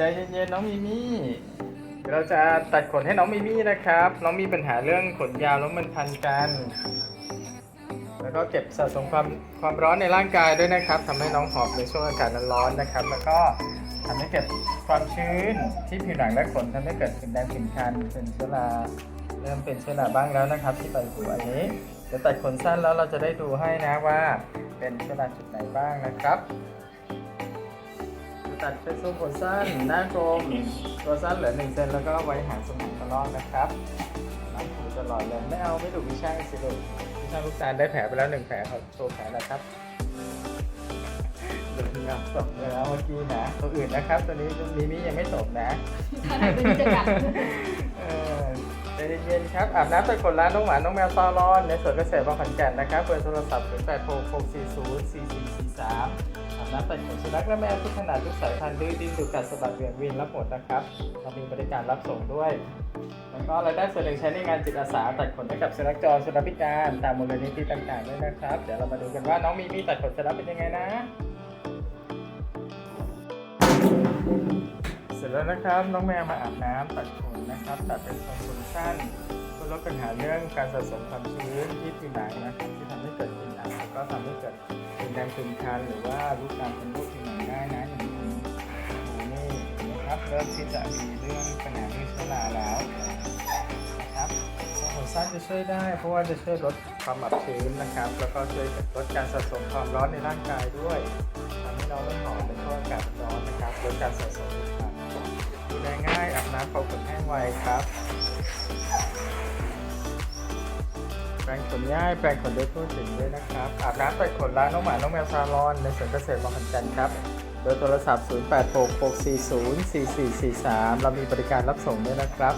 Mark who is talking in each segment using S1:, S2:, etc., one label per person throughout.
S1: ใจเย็นๆน้องมิมี่เราจะตัดขนให้น้องมิมี่นะครับ น้องมีปัญหาเรื่องขนยาวแล้วมันพันกัน แล้วก็เก็บสะสมความความร้อนในร่างกายด้วยนะครับทำให้น้องหอบในช่วงอากาศร้อนๆนะครับ แล้วก็ทำให้เกิดความชื้นที่ผิวหนังและขนทำให้เกิดเป็นแดงผิวคันเป็นเชื้อราเริ่มเป็นเชื้อราบ้างแล้วนะครับ ที่ใบหูอันนี้เดี๋ยวตัดขนสั้นแล้วเราจะได้ดูให้นะว่า เป็นเชื้อราจุดไหนบ้างนะครับ ตัดเป็นทรงขนสั้นหน้ากลมตัวสั้นเหลือ1เซนแล้วก็ไว้หางสมองกระรอกนะครับน้ำหูตลอดเลยไม่เอาไม่ถูกวิช่างสิลูกวิช่างลูกตาลได้แผลไปแล้วหนึ่งแผลเขาโชว์แผลแล้วครับโดนงับตบไปแล้วเมื่อกี้นะตัวอื่นนะครับตัวนี้มีมิยังไม่ตบนะ
S2: ถ้าไหนตัวนี้จะกัด
S1: เออใจเย็นๆครับอาบน้ำตัดขนร้านน้องหมาน้องแมวซาลอน ในสวนเกษตรบางขอนแก่นนะครับเบอร์โทรศัพท์0 8 6 6 4 0 4 4 4 3อาบ น้ำตัดขนสุนัขและแมวทุกขนาดทุกสายพันธุ์ดื้อดิ้นดุกัดสะบัดเหวี่ยงวินรับหมดนะครับเรามีบริการรับส่งด้วย แล้วก็รายได้ส่วนหนึ่งใช้ในงานจิตอาสาตัดขนให้กับสุนัขจรสุนัขพิการตามมูลนิธิต่างๆด้วยนะครับ เดี๋ยวเรามาดูกันว่าน้องมีมีตัดขนสุนัขเป็นยังไงนะ เสร็จแล้วนะครับน้องแมวมาอาบน้ำตัดขนนะครับ ตัดเป็นทรงขนสั้น ลดปัญหาเรื่องการสะสมความชื้นที่ผิวหนังนะที่ทำให้เกิดกลิ่นอับแล้วก็ทำให้เกิดเป็นแดงเป็นคันหรือว่าลูกตาลเป็นรูปผิวหนังได้นะอย่างนี้นี่นะครับเริ่มที่จะมีเรื่องปัญหาเรื่องเชื้อราแล้วนะครับทรงขนสั้นจะช่วยได้ เพราะว่าจะช่วยลดความอับชื้นนะครับ แล้วก็ช่วยลดการสะสมความร้อนในร่างกายด้วยทำให้น้องไม่หอมในช่วงอากาศร้อนนะครับลดการสะสมความดูแลง่ายอาบน้ำเป่าขนแห้งไวครับ ปรงขนง่ายแปรงขนด้วยทั่วถึงด้วยนะครับอาบน้ำใส่ขนล้างน้องหมา น้องแมวซาลอน ในสวนเกษตรบางขันจันครับโดยโทรศัพท์ 0866404443 เรามีบริการรับส่งด้วยนะครับ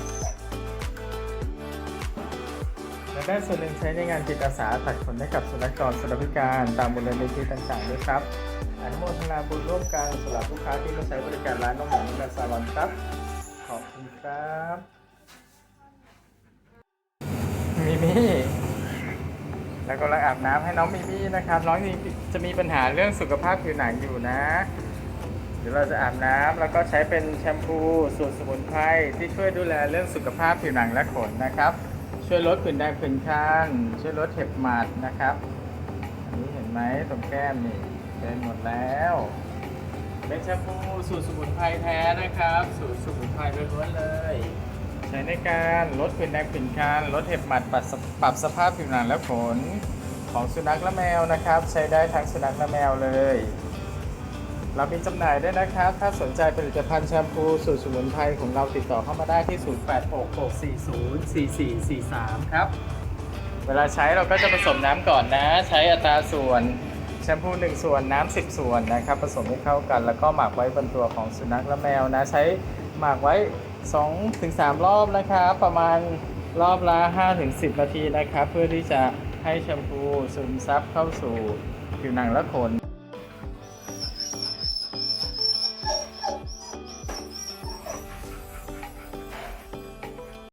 S1: และได้ส่วนหนึ่งใช้ในงานจิตอาสาตัดขนให้กับสุนัขจรสุนัขพิการตามมูลนิธิต่างๆด้วยครับอนุโมทนาบุญร่วมกันสำหรับลูกค้าที่มาใช้บริการร้านน้องหมูและซาลอนครับ ขอบคุณครับมิมี่ แล้วก็ลังอาบน้ำให้น้องมิมี่นะครับ น้องนี่จะมีปัญหาเรื่องสุขภาพผิวหนังอยู่นะ เดี๋ยวเราจะอาบน้ำแล้วก็ใช้เป็นแชมพูสูตรสมุนไพรที่ช่วยดูแลเรื่องสุขภาพผิวหนังและขนนะครับ ช่วยลดผื่นแดงผื่นข้างช่วยลดเห็บหมัดนะครับอันนี้เห็นไหมตรงแก้มนี่เป็นหมดแล้ว เป็นแชมพูสูตรสมุนไพรแท้นะครับ สูตรสมุนไพรล้วนๆเลย ใช้ในการลดผื่นแดงผื่นคันลดเห็บหมัดปรับสปรับสภาพผิวหนังและขนของสุนัขและแมวนะครับ ใช้ได้ทั้งสุนัขและแมวเลย เรามีจำหน่ายด้วยนะครับ ถ้าสนใจผลิตภัณฑ์แชมพูสูตรสมุนไพรของเราติดต่อเข้ามาได้ที่ 0866404443 ครับ เวลาใช้เราก็จะผสมน้ำก่อนนะ ใช้อัตราส่วนแชมพู 1 ส่วนน้ำ10 ส่วนนะครับ ผสมให้เข้ากัน แล้วก็หมักไว้บนตัวของสุนัขและแมวนะ ใช้หมักไว้ 2-3รอบนะครับ ประมาณรอบละ5-10นาทีนะครับ เพื่อที่จะให้แชมพูซึมซับเข้าสู่ผิวหนังและขน